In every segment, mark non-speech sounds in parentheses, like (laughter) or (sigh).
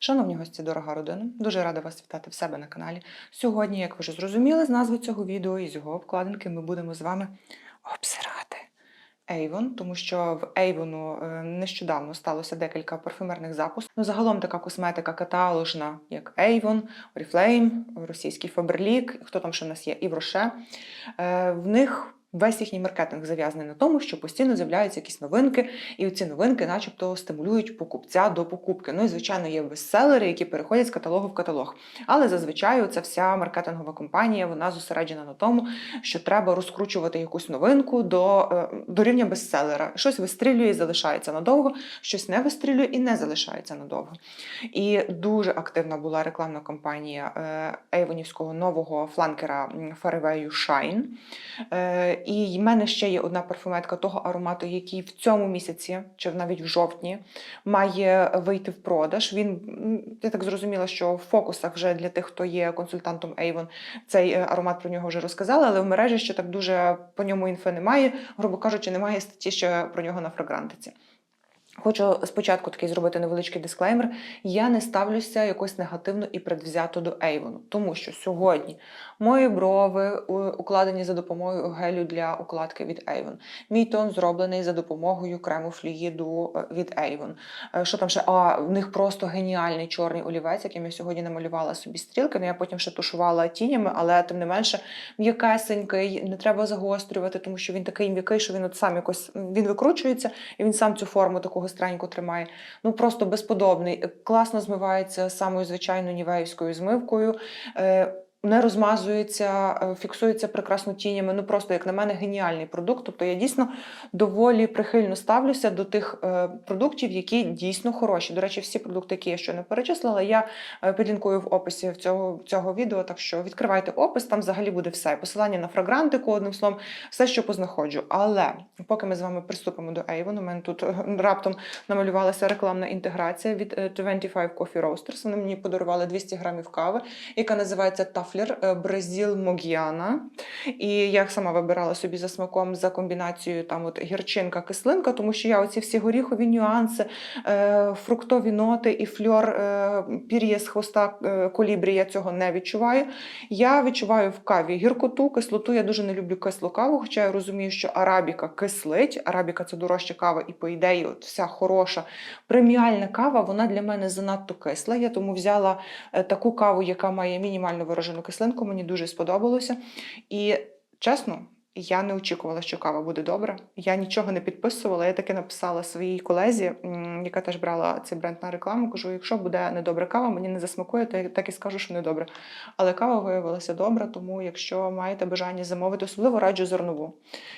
Шановні гості, дорога родина, дуже рада вас вітати в себе на каналі. Сьогодні, як ви вже зрозуміли з назви цього відео і з його обкладинки, ми будемо з вами обсирати Avon, тому що в Avon е, нещодавно сталося декілька парфюмерних запусків. Ну, загалом така косметика каталожна, як Avon, Oriflame, російський Faberlic, хто там ще в нас є, і Роше. В них Весь їхній маркетинг зав'язаний на тому, що постійно з'являються якісь новинки, і ці новинки, начебто, стимулюють покупця до покупки. Ну і звичайно, є бестселери, які переходять з каталогу в каталог. Але зазвичай ця вся маркетингова компанія вона зосереджена на тому, що треба розкручувати якусь новинку до, е, до рівня бестселера. Щось вистрілює і залишається надовго, щось не вистрілює і не залишається надовго. І дуже активна була рекламна кампанія ейвонівського нового фланкера Fairway Shine. І в мене ще є одна парфуметка того аромату, який в цьому місяці, чи навіть в жовтні, має вийти в продаж. Він я так зрозуміла, що в фокусах вже для тих, хто є консультантом Avon, цей е, аромат про нього вже розказали, але в мережі ще так дуже по ньому інфи немає. Грубо кажучи, немає статті ще про нього на фрагрантиці. Хочу спочатку такий зробити невеличкий дисклеймер. Я не ставлюся якось негативно і предвзято до Avon, тому що сьогодні мої брови укладені за допомогою гелю для укладки від Avon. Мій тон зроблений за допомогою крему флюїду е, від Avon. Е, Що там ще? А, в них просто геніальний чорний олівець, яким я сьогодні намалювала собі стрілки. Ну я потім ще тушувала тінями, але тим не менше м'якесенький, не треба загострювати, тому що він такий м'який, що він от сам якось він викручується і він сам цю форму таку гостреньку тримає. Ну просто безподобний. Е, Класно змивається самою звичайною нівеївською змивкою. Не розмазується, е, фіксується прекрасно тінями. Ну просто, як на мене, геніальний продукт. Тобто я дійсно доволі прихильно ставлюся до тих е, продуктів, які дійсно хороші. До речі, всі продукти, які я щойно перечислила, я е, підлінкую в описі цього, цього відео. Так що відкривайте опис, там взагалі буде все. Посилання на фрагрантику, одним словом, все, що познаходжу. Але поки ми з вами приступимо до Avon, у мене тут раптом намалювалася рекламна інтеграція від е, 25 Coffee Roasters. Вони мені подарували 200 грамів кави, яка називається Тафлер е, Бразіл Могіана. І я сама вибирала собі за смаком за комбінацією там от гірчинка, кислинка, тому що я оці всі горіхові нюанси, е, фруктові ноти і фльор е, пір'я з хвоста колібрі, я цього не відчуваю. Я відчуваю в каві гіркоту, кислоту. Я дуже не люблю кислу каву, хоча я розумію, що арабіка кислить. Арабіка це дорожча кава, і по ідеї, от вся хороша преміальна кава, вона для мене занадто кисла. Я тому взяла таку каву, яка має мінімально виражену кислинку. Мені дуже сподобалося. І чесно. Я не очікувала, що кава буде добра. Я нічого не підписувала. Я таки написала своїй колезі, яка теж брала цей бренд на рекламу. Кажу: якщо буде недобра кава, мені не засмакує, то я так і скажу, що недобре. Але кава виявилася добра, тому якщо маєте бажання замовити, особливо раджу зернову.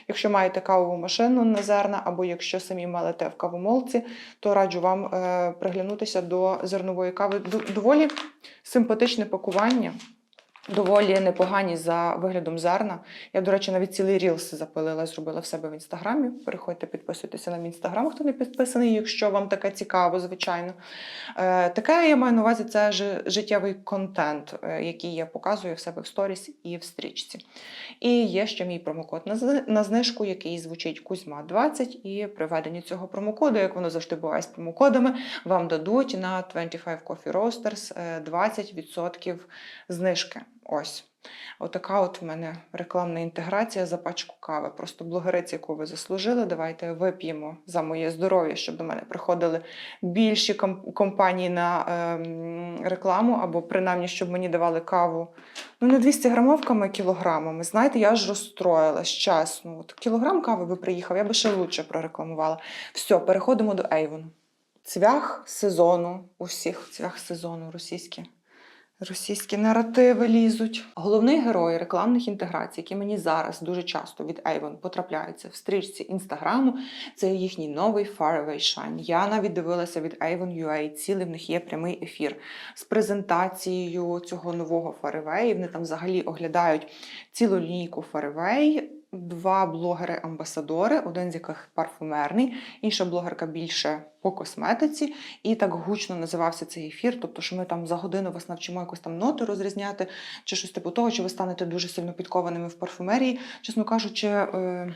Якщо маєте кавову машину на зерна, або якщо самі мелите в кавомолці, то раджу вам е, приглянутися до зернової кави. Доволі симпатичне пакування. Доволі непогані за виглядом зерна. Я, до речі, навіть цілий рілс запилила, зробила в себе в інстаграмі. Переходьте, підписуйтеся на мій інстаграм, хто не підписаний, якщо вам таке цікаво, звичайно. Е, таке я маю на увазі це життєвий контент, е, який я показую в себе в сторіс і в стрічці. І є ще мій промокод на знижку, який звучить Кузьма 20 і при введенні цього промокоду, як воно завжди буває з промокодами, вам дадуть на 25 Coffee Roasters е, 20% знижки. Ось. Отака от в мене рекламна інтеграція за пачку кави. Просто блогериці, яку ви заслужили. Давайте вип'ємо за моє здоров'я, щоб до мене приходили більші компанії на ем, рекламу, або принаймні, щоб мені давали каву. Ну, не 200 грамовками, а кілограмами. Знаєте, я ж розстроїлась, чесно. От кілограм кави би приїхав, я би ще лучше прорекламувала. Все, переходимо до Avon. Цвях сезону, у всіх цвях сезону російські. Російські наративи лізуть. Головний герой рекламних інтеграцій, які мені зараз дуже часто від Avon потрапляються в стрічці інстаграму, це їхній новий Faraway Shine. Я навіть дивилася від Avon UA, цілий в них є прямий ефір з презентацією цього нового Faraway. Вони там взагалі оглядають цілу лінійку Faraway. Два блогери-амбасадори, один з яких парфумерний, інша блогерка більше по косметиці, і так гучно називався цей ефір. Тобто, що ми там за годину вас навчимо якось там ноти розрізняти, чи щось типу того, чи ви станете дуже сильно підкованими в парфумерії. Чесно кажучи, е,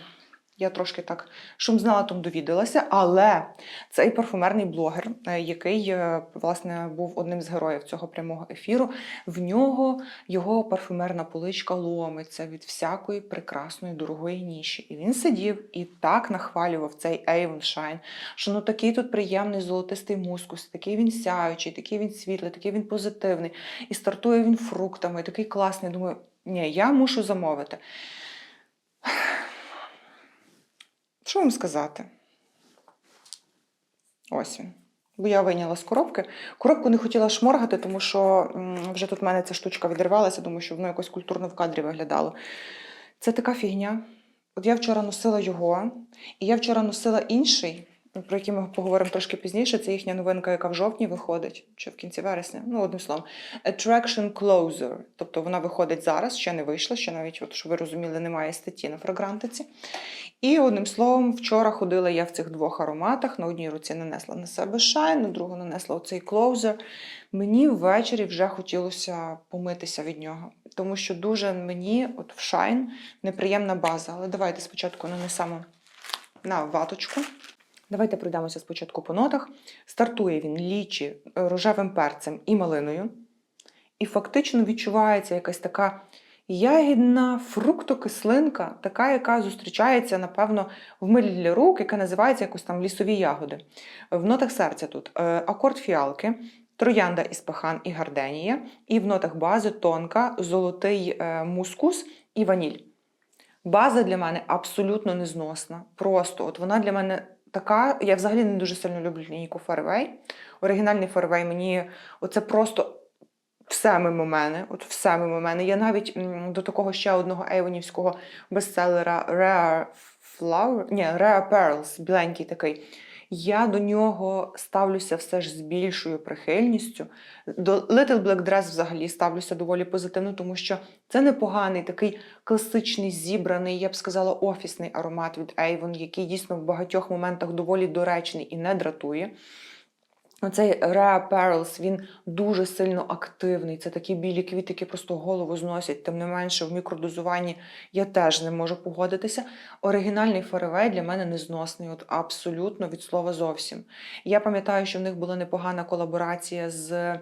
Я трошки так шум знала, тому довідалася, але цей парфумерний блогер, е, який е, власне був одним з героїв цього прямого ефіру, в нього його парфумерна поличка ломиться від всякої прекрасної дорогої ніші. І він сидів і так нахвалював цей Avon Shine, що ну такий тут приємний золотистий мускус, такий він сяючий, такий він світлий, такий він позитивний. І стартує він фруктами, такий класний. Думаю, ні, я мушу замовити. Що вам сказати? Ось він. Бо я вийняла з коробки. Коробку не хотіла шморгати, тому що вже тут в мене ця штучка відривалася, тому що воно якось культурно в кадрі виглядало. Це така фігня. От я вчора носила його, і я вчора носила інший, про який ми поговоримо трошки пізніше. Це їхня новинка, яка в жовтні виходить, чи в кінці вересня. Ну, одним словом, Attraction Closer. Тобто вона виходить зараз, ще не вийшла, ще навіть, от, щоб ви розуміли, немає статті на фрагрантиці. І одним словом, вчора ходила я в цих двох ароматах. На одній руці нанесла на себе шайн, на другу нанесла оцей клоузер. Мені ввечері вже хотілося помитися від нього, тому що дуже мені, от в шайн, неприємна база. Але давайте спочатку нанесемо на ваточку. Давайте пройдемося спочатку по нотах. Стартує він лічі е, рожевим перцем і малиною. І фактично відчувається якась така ягідна фруктокислинка, така, яка зустрічається, напевно, в милі для рук, яка називається якось там лісові ягоди. В нотах серця тут е, акорд фіалки, троянда іспахан і гарденія, і в нотах бази тонка, золотий е, мускус і ваніль. База для мене абсолютно незносна. Просто от вона для мене така. Я взагалі не дуже сильно люблю лінійку Фарвей. Оригінальний Фарвей мені оце просто все мимо мене. От все мимо мене. Я навіть до такого ще одного ейвонівського бестселера Rare Flower, ні, Rare Pearls, біленький такий. Я до нього ставлюся все ж з більшою прихильністю. До Little Black Dress взагалі ставлюся доволі позитивно, тому що це непоганий такий класичний, зібраний, я б сказала, офісний аромат від Avon, який дійсно в багатьох моментах доволі доречний і не дратує. Оцей Rare Pearls, він дуже сильно активний. Це такі білі квіти, які просто голову зносять. Тим не менше, в мікродозуванні я теж не можу погодитися. Оригінальний Фаревей для мене незносний, от абсолютно від слова зовсім. Я пам'ятаю, що в них була непогана колаборація з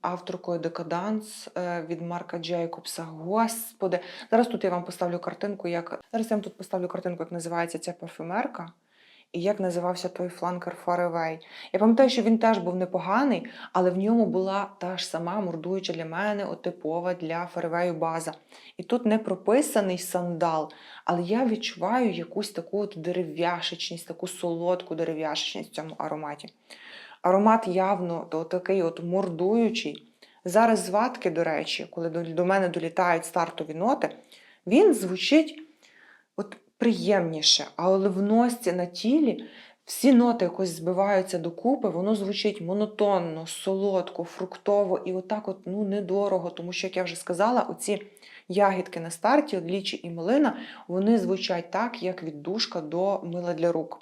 авторкою Декаданс від Марка Джейкобса. Господи, зараз тут я вам поставлю картинку, як зараз я вам тут поставлю картинку, як називається ця парфюмерка. Як називався той фланкер Фаревей. Я пам'ятаю, що він теж був непоганий, але в ньому була та ж сама мордуюча для мене, от типова для Фаревею база. І тут не прописаний сандал, але я відчуваю якусь таку от дерев'яшечність, таку солодку дерев'яшечність в цьому ароматі. Аромат явно то такий от мордуючий. Зараз зватки, до речі, коли до мене долітають стартові ноти, він звучить от приємніше, але в носці на тілі всі ноти якось збиваються докупи, воно звучить монотонно, солодко, фруктово і отак от, ну, недорого, тому що, як я вже сказала, оці ягідки на старті, лічі і малина, вони звучать так, як від душка до мила для рук.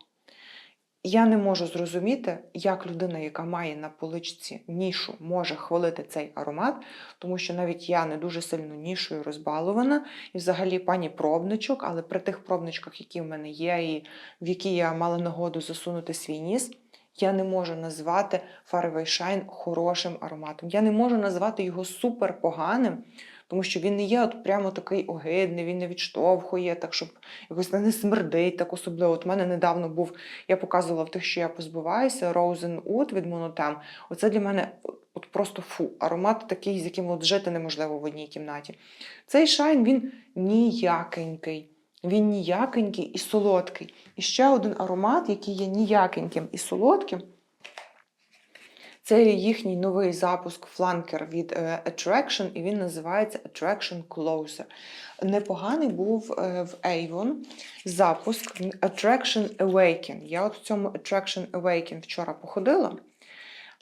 Я не можу зрозуміти, як людина, яка має на поличці нішу, може хвалити цей аромат, тому що навіть я не дуже сильно нішою розбалована, і взагалі пані пробничок, але при тих пробничках, які в мене є, і в які я мала нагоду засунути свій ніс, я не можу назвати Faraway Shine хорошим ароматом. Я не можу назвати його супер поганим, тому що він не є от прямо такий огидний, він не відштовхує, так щоб якось не смердить так особливо. От у мене недавно був, я показувала в тих, що я позбуваюся, Rosen Oud від Monotем. Оце для мене от просто фу. Аромат такий, з яким от жити неможливо в одній кімнаті. Цей шайн він ніякенький. Він ніякенький і солодкий. І ще один аромат, який є ніякеньким і солодким. Це їхній новий запуск фланкер від е, Attraction, і він називається Attraction Closer. Непоганий був е, в Avon запуск Attraction Awaken. Я от в цьому Attraction Awaken вчора походила.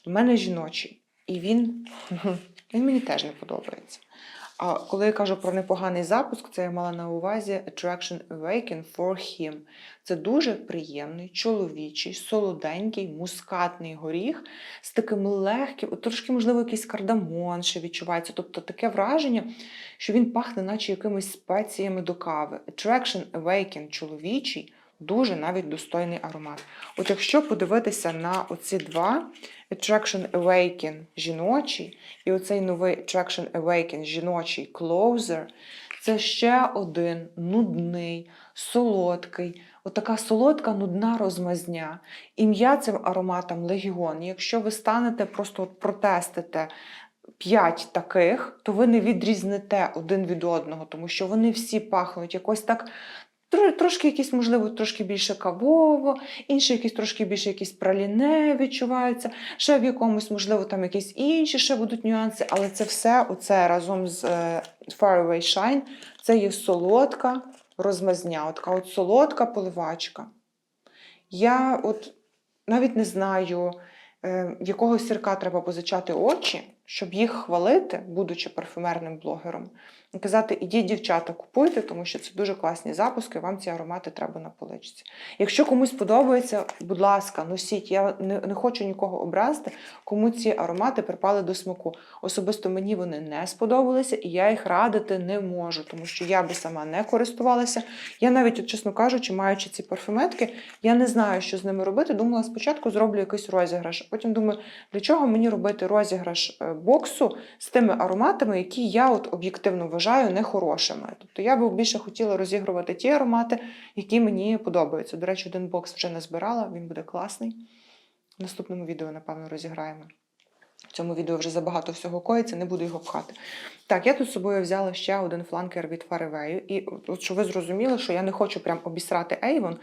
У мене жіночий. І він, (laughs) він мені теж не подобається. А коли я кажу про непоганий запуск, це я мала на увазі Attraction Awaken for Him. Це дуже приємний, чоловічий, солоденький, мускатний горіх з таким легким, трошки, можливо, якийсь кардамон ще відчувається. Тобто таке враження, що він пахне, наче якимись спеціями до кави. Attraction Awaken чоловічий, дуже навіть достойний аромат. От якщо подивитися на оці два Attraction Awaken жіночий і оцей новий Attraction Awaken жіночий Closer, це ще один нудний, солодкий, отака солодка, нудна розмазня. Ім'я цим ароматам Легіон. Якщо ви станете просто протестите п'ять таких, то ви не відрізнете один від одного, тому що вони всі пахнуть якось так. Тро- Трошки якісь, можливо, трошки більше кавово, інші якісь трошки більше якісь праліне відчуваються, ще в якомусь, можливо, там якісь інші ще будуть нюанси, але це все оце разом з е, Far Away Shine, це є солодка розмазня, от от солодка поливачка. Я от навіть не знаю, е, якого сірка треба позичати очі, щоб їх хвалити, будучи парфюмерним блогером, і казати: ідіть, дівчата, купуйте, тому що це дуже класні запуски, вам ці аромати треба на поличці. Якщо комусь подобається, будь ласка, носіть. Я не, не хочу нікого образити, кому ці аромати припали до смаку. Особисто мені вони не сподобалися, і я їх радити не можу, тому що я би сама не користувалася. Я навіть, чесно кажучи, маючи ці парфюметки, я не знаю, що з ними робити. Думала, спочатку зроблю якийсь розіграш. Потім думаю, для чого мені робити розіграш е, боксу з тими ароматами, які я от об'єктивно вважаю нехорошими. Тобто я би більше хотіла розігрувати ті аромати, які мені подобаються. До речі, один бокс вже не збирала, він буде класний. В наступному відео, напевно, розіграємо. В цьому відео вже забагато всього коїться, не буду його пхати. Так, я тут з собою взяла ще один фланкер від Fairway. І от щоб ви зрозуміли, що я не хочу прям обісрати Avon,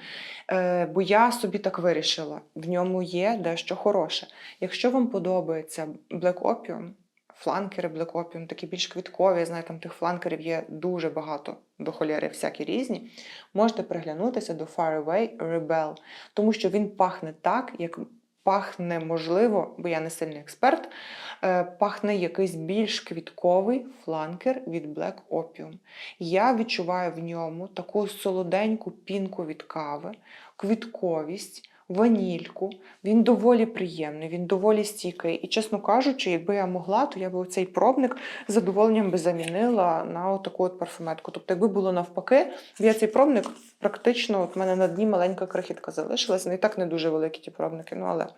е, бо я собі так вирішила. В ньому є дещо хороше. Якщо вам подобається Black Opium, фланкери Opium, такі більш квіткові, я знаю, там тих фланкерів є дуже багато до холєри, всякі різні, можете приглянутися до Faraway Rebel, тому що він пахне так, як пахне, можливо, бо я не сильний експерт, е, пахне якийсь більш квітковий фланкер від Black Opium. Я відчуваю в ньому таку солоденьку пінку від кави, квітковість. Ванільку, він доволі приємний, він доволі стійкий. І, чесно кажучи, якби я могла, то я би цей пробник з задоволенням би замінила на таку от парфюметку. Тобто, якби було навпаки, я цей пробник практично от в мене на дні маленька крихітка залишилася. Ну і так не дуже великі ті пробники. Ну але в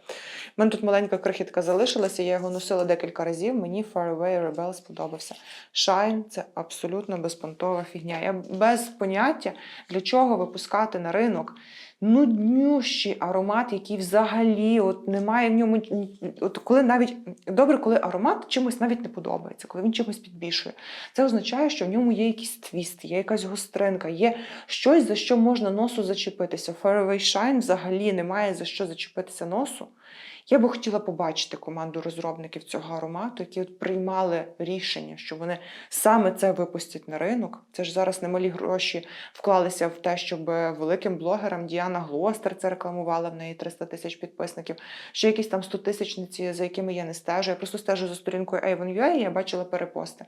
мене тут маленька крихітка залишилася, я його носила декілька разів. Мені Far Away Rebel сподобався. Shine – це абсолютно безпонтова фігня. Я без поняття для чого випускати на ринок нуднющий аромат, який взагалі от немає в ньому. От коли навіть добре, коли аромат чимось навіть не подобається, коли він чимось підбільшує. Це означає, що в ньому є якийсь твіст, є якась гостринка, є щось, за що можна носу зачепитися. Fairway Shine взагалі немає за що зачепитися носу. Я би хотіла побачити команду розробників цього аромату, які от приймали рішення, що вони саме це випустять на ринок. Це ж зараз немалі гроші вклалися в те, щоб великим блогерам Діана Глостер це рекламувала в неї 300 тисяч підписників. Ще якісь там 100 тисячниці, за якими я не стежу. Я просто стежу за сторінкою Avon.ua, і я бачила перепости.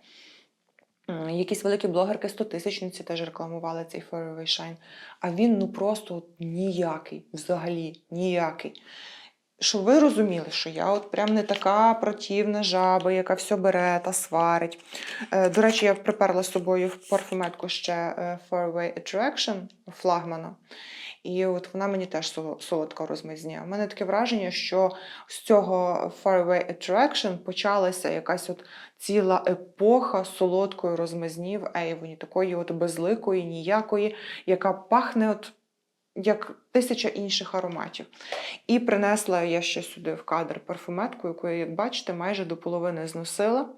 Якісь великі блогерки 100 тисячниці теж рекламували цей Fairway Shine. А він ну просто ніякий, взагалі ніякий. Щоб ви розуміли, що я от прям не така противна жаба, яка все бере та сварить. Е, До речі, я приперла з собою в парфюметку ще е, Fairway Attraction флагмана. І от вона мені теж соло- солодка розмазня. У мене таке враження, що з цього Fairway Attraction почалася якась от ціла епоха солодкої розмазні в Ейвоні, такої от безликої, ніякої, яка пахне от як тисяча інших ароматів. І принесла я ще сюди в кадр парфюметку, яку я, як бачите, майже до половини зносила.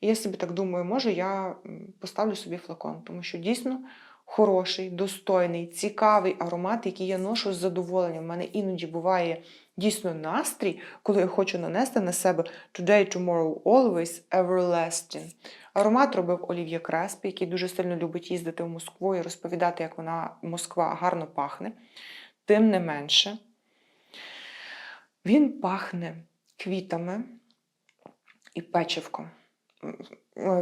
І я собі так думаю, може я поставлю собі флакон, тому що дійсно хороший, достойний, цікавий аромат, який я ношу з задоволенням. У мене іноді буває дійсно настрій, коли я хочу нанести на себе Today, Tomorrow, Always, Everlasting. Аромат робив Олів'є Креспі, який дуже сильно любить їздити в Москву і розповідати, як вона Москва гарно пахне. Тим не менше, він пахне квітами і печивком.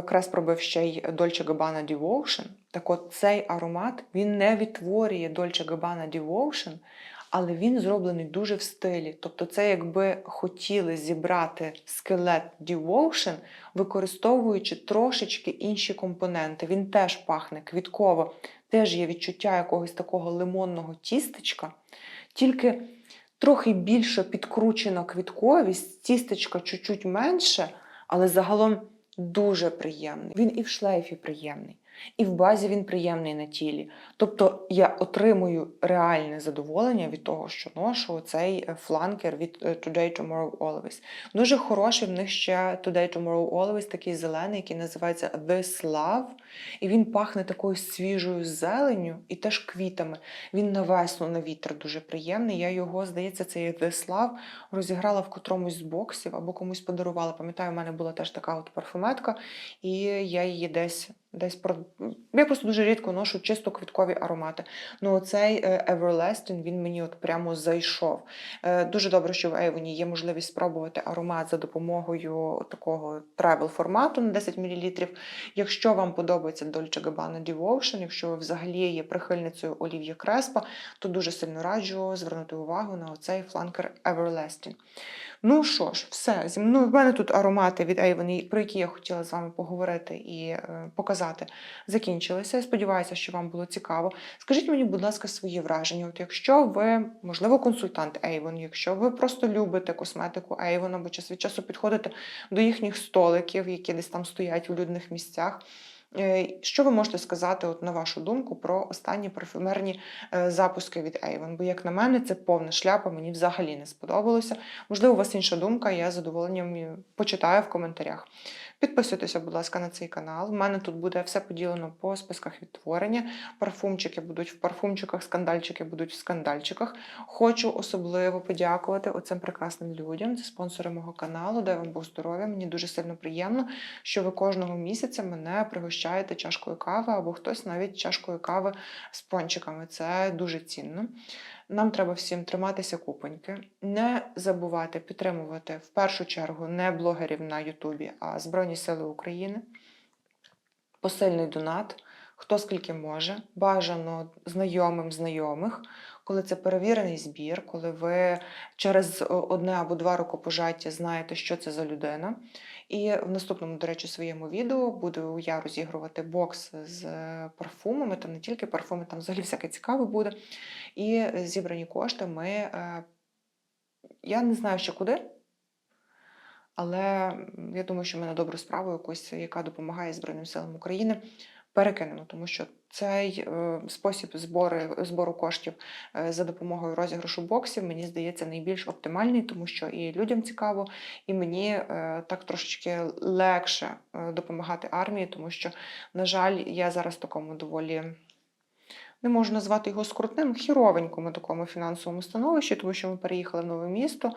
Крес пробив ще й Dolce Gabbana Devotion. Так от цей аромат він не відтворює Dolce Gabbana Devotion, але він зроблений дуже в стилі. Тобто, це якби хотіли зібрати скелет Devotion, використовуючи трошечки інші компоненти. Він теж пахне квітково, теж є відчуття якогось такого лимонного тістечка, тільки трохи більше підкручена квітковість, тістечка чуть-чуть менше, але загалом дуже приємний. Він і в шлейфі приємний, і в базі він приємний на тілі. Тобто я отримую реальне задоволення від того, що ношу цей е, фланкер від е, Today Tomorrow Always. Дуже хороший в них ще Today Tomorrow Always, такий зелений, який називається This Love. І він пахне такою свіжою зеленню і теж квітами. Він на весну, на вітер дуже приємний. Я його, здається, цей This Love розіграла в котромусь з боксів або комусь подарувала. Пам'ятаю, у мене була теж така от парфуметка, і я її десь. Десь про я просто дуже рідко ношу чисто квіткові аромати. Ну, оцей е, Everlasting, він мені от прямо зайшов. Е, Дуже добре, що в Avon є можливість спробувати аромат за допомогою такого travel формату на 10 мл. Якщо вам подобається Dolce Gabbana Devotion, якщо ви взагалі є прихильницею Олів'є Креспа, то дуже сильно раджу звернути увагу на оцей фланкер Everlasting. Ну що ж, все. Зі мною в мене тут аромати від Avon, про які я хотіла з вами поговорити і е, показати, закінчилися. Сподіваюся, що вам було цікаво. Скажіть мені, будь ласка, свої враження. От якщо ви, можливо, консультант Avon, якщо ви просто любите косметику Avon, або час від часу підходите до їхніх столиків, які десь там стоять у людних місцях. Е, Що ви можете сказати, от на вашу думку, про останні парфюмерні е, запуски від Avon? Бо, як на мене, це повна шляпа, мені взагалі не сподобалося. Можливо, у вас інша думка, я задоволенням почитаю в коментарях. Підписуйтеся, будь ласка, на цей канал. У мене тут буде все поділено по списках відтворення. Парфумчики будуть в парфумчиках, скандальчики будуть в скандальчиках. Хочу особливо подякувати оцим прекрасним людям, це спонсори мого каналу, дай вам Бог здоров'я. Мені дуже сильно приємно, що ви кожного місяця мене пригощаєте чашкою кави або хтось навіть чашкою кави з пончиками. Це дуже цінно. Нам треба всім триматися купоньки, не забувати підтримувати в першу чергу не блогерів на Ютубі, а Збройні Сили України. Посильний донат, хто скільки може, бажано знайомим знайомих, коли це перевірений збір, коли ви через одне або два рукопожаття знаєте, що це за людина. І в наступному, до речі, своєму відео буду я розігрувати бокс з парфумами, там не тільки парфуми, там взагалі всяке цікаве буде. І зібрані кошти ми. е, Я не знаю ще куди, але я думаю, що ми на добру справу якусь, яка допомагає Збройним силам України, перекинемо, тому що цей е, спосіб збори, збору коштів е, за допомогою розіграшу боксів, мені здається, найбільш оптимальний, тому що і людям цікаво, і мені е, так трошечки легше допомагати армії, тому що, на жаль, я зараз в такому доволі. Не можу назвати його скрутним, хіровенькому такому фінансовому становищі, тому що ми переїхали в нове місто.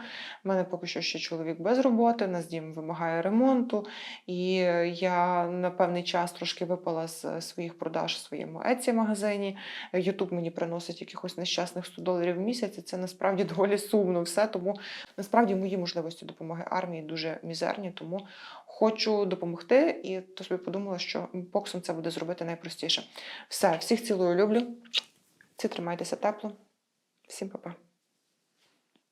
У мене поки що ще чоловік без роботи, нас дім вимагає ремонту. І я на певний час трошки випала з своїх продаж в своєму Etsy магазині. Ютуб мені приносить якихось нещасних 100 доларів в місяць. і Це насправді доволі сумно все. Тому насправді мої можливості допомоги армії дуже мізерні. Тому хочу допомогти. І то собі подумала, що боксом це буде зробити найпростіше. Все, всіх цілую, люблю. Всі тримайтеся тепло. Всім па-па.